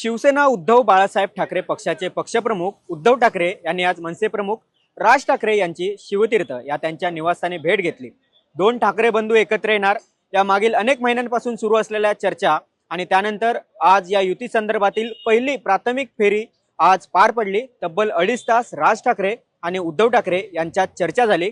शिवसेना उद्धव बाळासाहेब ठाकरे पक्षाचे पक्षप्रमुख उद्धव ठाकरे यांनी आज मनसे प्रमुख राज ठाकरे यांची शिवतीर्थ या त्यांच्या निवासस्थानी भेट घेतली. दोन ठाकरे बंधू एकत्र येणार. या मागील अनेक महिन्यांपासून सुरू असलेल्या चर्चा आणि त्यानंतर आज या युती संदर्भातील पहिली प्राथमिक फेरी आज पार पडली. तब्बल अडीच तास राज ठाकरे आणि उद्धव ठाकरे यांच्यात चर्चा झाली.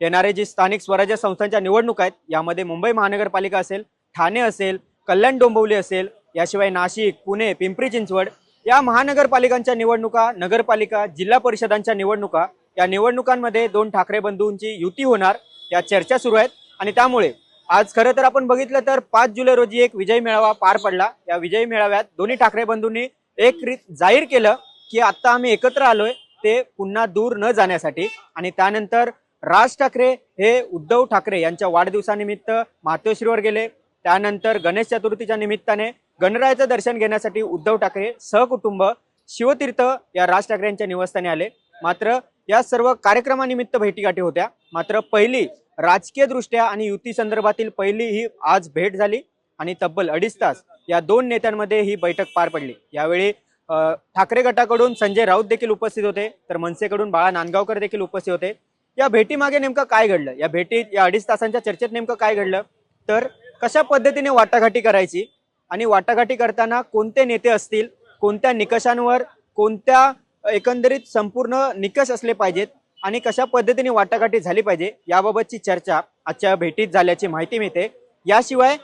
येणारे जी स्थानिक स्वराज्य संस्थांच्या निवडणूक आहेत यामध्ये मुंबई महानगरपालिका असेल ठाणे असेल कल्याण डोंबिवली असेल याशिवाय नाशिक पुणे पिंपरी चिंचवड या महानगरपालिकांच्या निवडणुका नगरपालिका जिल्हा परिषदांच्या निवडणुका या निवडणुकांमध्ये दोन ठाकरे बंधूंची युती होणार या चर्चा सुरू आहेत. आणि त्यामुळे आज खरं तर आपण बघितलं तर पाच जुलै रोजी एक विजय मेळावा पार पडला. या विजय मेळाव्यात दोन्ही ठाकरे बंधूंनी एक रीत जाहीर केलं की आत्ता आम्ही एकत्र आलोय ते पुन्हा दूर न जाण्यासाठी. आणि त्यानंतर राज ठाकरे हे उद्धव ठाकरे यांच्या वाढदिवसानिमित्त मातोश्रीवर गेले. त्यानंतर गणेश चतुर्थीच्या निमित्ताने गणरायाचं दर्शन घेण्यासाठी उद्धव ठाकरे सहकुटुंब शिवतीर्थ या राज ठाकरे यांच्या निवासस्थानी आले. मात्र या सर्व कार्यक्रमानिमित्त भेटीगाठी होत्या. मात्र पहिली राजकीय दृष्ट्या आणि युती संदर्भातील पहिली ही आज भेट झाली आणि तब्बल अडीच तास या दोन नेत्यांमध्ये ही बैठक पार पडली. यावेळी ठाकरे गटाकडून संजय राऊत देखील उपस्थित होते तर मनसेकडून बाळा नांदगावकर देखील उपस्थित होते. या भेटीमागे नेमकं काय घडलं? या भेटीत या अडीच तासांच्या चर्चेत नेमकं काय घडलं? तर कशा पद्धतीने वाटाघाटी करायची? आणि वाटाघाटी करताना कोणते नेते असतील कोणत्या निकषांवर कोणत्या एकंदरीत संपूर्ण निकष असले पाहिजेत आणि कशा पद्धतीने वाटाघाटी झाली पाहिजे याबाबतची चर्चा आजच्या भेटीत झाल्याची माहिती मिळते. याशिवाय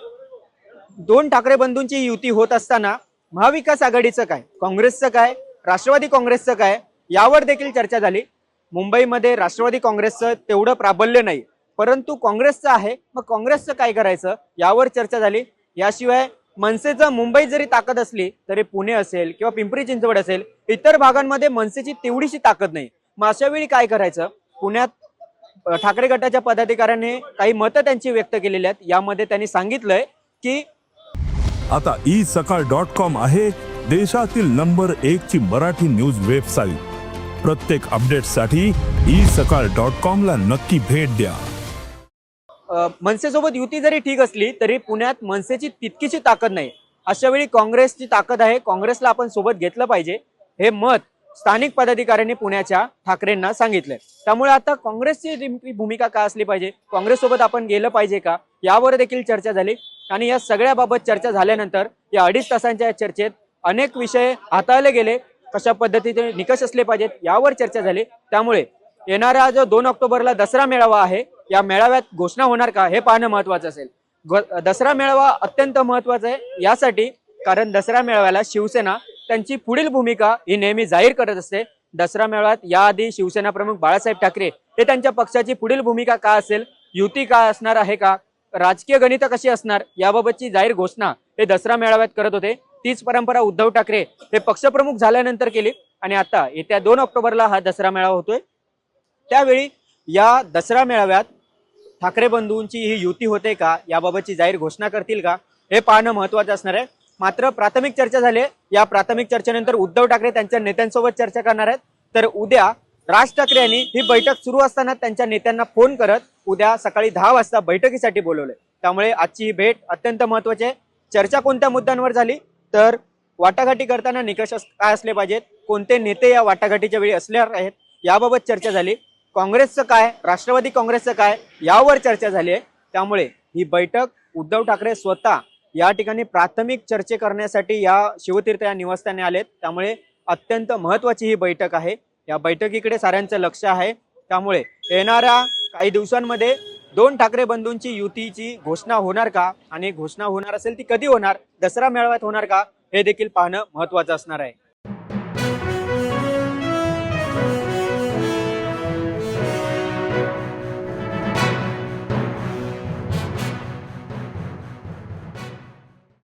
दोन ठाकरे बंधूंची युती होत असताना महाविकास आघाडीचं काय काँग्रेसचं काय राष्ट्रवादी काँग्रेसचं काय यावर देखील चर्चा झाली. मुंबईमध्ये राष्ट्रवादी काँग्रेसचं तेवढं प्राबल्य नाही परंतु काँग्रेसचं आहे. मग काँग्रेसचं काय करायचं यावर चर्चा झाली. याशिवाय मनसेचं मुंबईत जरी ताकद असली तरी पुणे असेल किंवा पिंपरी चिंचवड असेल इतर भागांमध्ये मनसेची तेवढीशी ताकद नाही. मग अशा वेळी काय करायचं? पुण्यात ठाकरे गटाच्या पदाधिकाऱ्यांनी काही मतं त्यांची व्यक्त केलेली आहेत. यामध्ये त्यांनी सांगितलंय की आता ई सकाळ डॉट कॉम आहे देशातील नंबर एक ची मराठी न्यूज वेबसाईट. प्रत्येक अपडेटसाठी ई सकाळ डॉट कॉम ला नक्की भेट द्या. मनसेसोबत युती जरी ठीक असली तरी पुण्यात मनसेची तितकीशी ताकद नाही. अशा वेळी काँग्रेसची ताकद आहे. काँग्रेसला आपण सोबत घेतलं पाहिजे. हे मत स्थानिक पदाधिकाऱ्यांनी पुण्याच्या ठाकरेंना सांगितलंय. त्यामुळे आता काँग्रेसची भूमिका काय असली पाहिजे? काँग्रेससोबत आपण गेलं पाहिजे का? यावर देखील चर्चा झाली. आणि या सगळ्याबाबत चर्चा झाल्यानंतर या अडीच तासांच्या या चर्चेत अनेक विषय हाताळले गेले. कशा पद्धतीने निकष असले पाहिजेत यावर चर्चा झाली. त्यामुळे येणारा जो दोन ऑक्टोबरला दसरा मेळावा आहे या मेळाव्यात घोषणा होणार का हे पाहणं महत्वाचं असेल. दसरा मेळावा अत्यंत महत्त्वाचा आहे. यासाठी कारण दसरा मेळाव्याला शिवसेना त्यांची पुढील भूमिका ही नेहमी जाहीर करत असते. दसरा मेळाव्यात याआधी शिवसेना प्रमुख बाळासाहेब ठाकरे हे त्यांच्या पक्षाची पुढील भूमिका काय असेल? युती काय असणार आहे का? राजकीय गणित कशी असणार? याबाबतची जाहीर घोषणा हे दसरा मेळाव्यात करत होते. तीच परंपरा उद्धव ठाकरे हे पक्षप्रमुख झाल्यानंतर केली आणि आता येत्या दोन ऑक्टोबरला हा दसरा मेळावा होतोय. त्यावेळी या दसरा मेळाव्यात ठाकरे बंधूंची ही युती होते का याबाबतची जाहीर घोषणा करतील का हे पाहणं महत्वाचं असणार आहे. मात्र प्राथमिक चर्चा झाली. या प्राथमिक चर्चेनंतर उद्धव ठाकरे त्यांच्या नेत्यांसोबत चर्चा करणार आहेत. तर उद्या राज ठाकरे यांनी ही बैठक सुरू असताना त्यांच्या नेत्यांना फोन करत उद्या सकाळी दहा वाजता बैठकीसाठी बोलवले. त्यामुळे आजची ही भेट अत्यंत महत्वाची आहे. चर्चा कोणत्या मुद्द्यांवर झाली? तर वाटाघाटी करताना निकष अस- काय असले पाहिजेत? कोणते नेते या वाटाघाटीच्या वेळी असले आहेत? याबाबत चर्चा झाली. काँग्रेसचं काय राष्ट्रवादी काँग्रेसचं काय यावर चर्चा झाली आहे. त्यामुळे ही बैठक उद्धव ठाकरे स्वतः या ठिकाणी प्राथमिक चर्चे करण्यासाठी या शिवतीर्थ या निवासस्थानी आलेत. त्यामुळे अत्यंत महत्वाची ही बैठक आहे. या बैठकीकडे साऱ्यांचं लक्ष आहे. त्यामुळे येणाऱ्या काही दिवसांमध्ये दोन ठाकरे बंधूंची युतीची घोषणा होणार का आणि घोषणा होणार असेल ती कधी होणार दसरा मेळाव्यात होणार का हे देखील पाहणं महत्वाचं असणार आहे.